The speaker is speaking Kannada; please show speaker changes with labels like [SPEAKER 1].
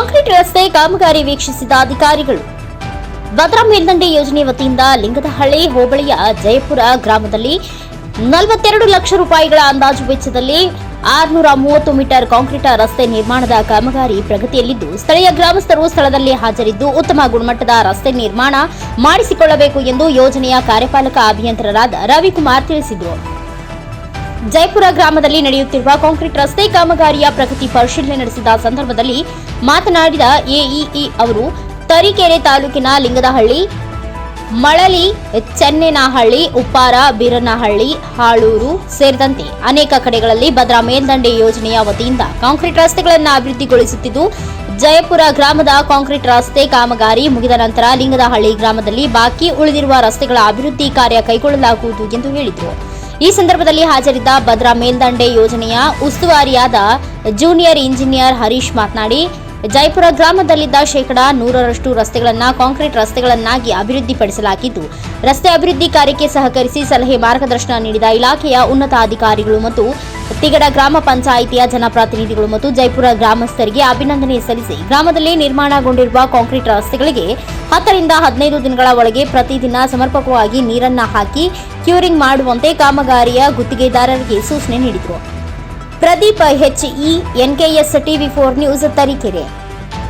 [SPEAKER 1] ಕಾಂಕ್ರೀಟ್ ರಸ್ತೆ ಕಾಮಗಾರಿ ವೀಕ್ಷಿಸಿದ ಅಧಿಕಾರಿಗಳು. ಭದ್ರಾ ಮೇಲ್ದಂಡೆ ಯೋಜನೆ ವತಿಯಿಂದ ಲಿಂಗದಹಳ್ಳಿ ಹೋಬಳಿಯ ಜಯಪುರ ಗ್ರಾಮದಲ್ಲಿ ನಲವತ್ತೆರಡು ಲಕ್ಷ ರೂಪಾಯಿಗಳ ಅಂದಾಜು ವೆಚ್ಚದಲ್ಲಿ ಆರುನೂರ ಮೂವತ್ತು ಮೀಟರ್ ಕಾಂಕ್ರೀಟ್ ರಸ್ತೆ ನಿರ್ಮಾಣದ ಕಾಮಗಾರಿ ಪ್ರಗತಿಯಲ್ಲಿದ್ದು, ಸ್ಥಳೀಯ ಗ್ರಾಮಸ್ಥರು ಸ್ಥಳದಲ್ಲಿ ಹಾಜರಿದ್ದು ಉತ್ತಮ ಗುಣಮಟ್ಟದ ರಸ್ತೆ ನಿರ್ಮಾಣ ಮಾಡಿಸಿಕೊಳ್ಳಬೇಕು ಎಂದು ಯೋಜನೆಯ ಕಾರ್ಯಪಾಲಕ ಅಭಿಯಂತರರಾದ ರವಿಕುಮಾರ್ ತಿಳಿಸಿದರು. ಜಯಪುರ ಗ್ರಾಮದಲ್ಲಿ ನಡೆಯುತ್ತಿರುವ ಕಾಂಕ್ರೀಟ್ ರಸ್ತೆ ಕಾಮಗಾರಿಯ ಪ್ರಗತಿ ಪರಿಶೀಲನೆ ನಡೆಸಿದ ಸಂದರ್ಭದಲ್ಲಿ ಮಾತನಾಡಿದ ಎಇಇ ಅವರು, ತರೀಕೆರೆ ತಾಲೂಕಿನ ಲಿಂಗದಹಳ್ಳಿ, ಮಳಲಿ, ಚೆನ್ನೇನಹಳ್ಳಿ, ಉಪ್ಪಾರ, ಬೀರನಹಳ್ಳಿ, ಹಾಳೂರು ಸೇರಿದಂತೆ ಅನೇಕ ಕಡೆಗಳಲ್ಲಿ ಭದ್ರಾ ಮೇಲ್ದಂಡೆ ಯೋಜನೆಯ ವತಿಯಿಂದ ಕಾಂಕ್ರೀಟ್ ರಸ್ತೆಗಳನ್ನು ಅಭಿವೃದ್ಧಿಗೊಳಿಸುತ್ತಿದ್ದು, ಜಯಪುರ ಗ್ರಾಮದ ಕಾಂಕ್ರೀಟ್ ರಸ್ತೆ ಕಾಮಗಾರಿ ಮುಗಿದ ನಂತರ ಲಿಂಗದಹಳ್ಳಿ ಗ್ರಾಮದಲ್ಲಿ ಬಾಕಿ ಉಳಿದಿರುವ ರಸ್ತೆಗಳ ಅಭಿವೃದ್ಧಿ ಕಾರ್ಯ ಕೈಗೊಳ್ಳಲಾಗುವುದು ಎಂದು ಹೇಳಿದರು. ಈ ಸಂದರ್ಭದಲ್ಲಿ ಹಾಜರಿದ್ದ ಭದ್ರಾ ಮೇಲ್ದಂಡೆ ಯೋಜನೆಯ ಉಸ್ತುವಾರಿಯಾದ ಜೂನಿಯರ್ ಇಂಜಿನಿಯರ್ ಹರೀಶ್ ಮಾತನಾಡಿ ಜೈಪುರ ಗ್ರಾಮದಲ್ಲಿದ್ದ ಶೇಕಡಾ ನೂರರಷ್ಟು ರಸ್ತೆಗಳನ್ನು ಕಾಂಕ್ರೀಟ್ ರಸ್ತೆಗಳನ್ನಾಗಿ ಅಭಿವೃದ್ಧಿಪಡಿಸಲಾಗಿದ್ದು, ರಸ್ತೆ ಅಭಿವೃದ್ಧಿ ಕಾರ್ಯಕ್ಕೆ ಸಹಕರಿಸಿ ಸಲಹೆ ಮಾರ್ಗದರ್ಶನ ನೀಡಿದ ಇಲಾಖೆಯ ಉನ್ನತ ಅಧಿಕಾರಿಗಳು ಮತ್ತು ತಿಗಡ ಗ್ರಾಮ ಪಂಚಾಯಿತಿಯ ಜನಪ್ರತಿನಿಧಿಗಳು ಮತ್ತು ಜೈಪುರ ಗ್ರಾಮಸ್ಥರಿಗೆ ಅಭಿನಂದನೆ ಸಲ್ಲಿಸಿ, ಗ್ರಾಮದಲ್ಲಿ ನಿರ್ಮಾಣಗೊಂಡಿರುವ ಕಾಂಕ್ರೀಟ್ ರಸ್ತೆಗಳಿಗೆ ಹತ್ತರಿಂದ ಹದಿನೈದು ದಿನಗಳ ಒಳಗೆ ಪ್ರತಿದಿನ ಸಮರ್ಪಕವಾಗಿ ನೀರನ್ನ ಹಾಕಿ ಕ್ಯೂರಿಂಗ್ ಮಾಡುವಂತೆ ಕಾಮಗಾರಿಯ ಗುತ್ತಿಗೆದಾರರಿಗೆ ಸೂಚನೆ ನೀಡಿದರು. Pradeep E NKS TV four news Tarikere.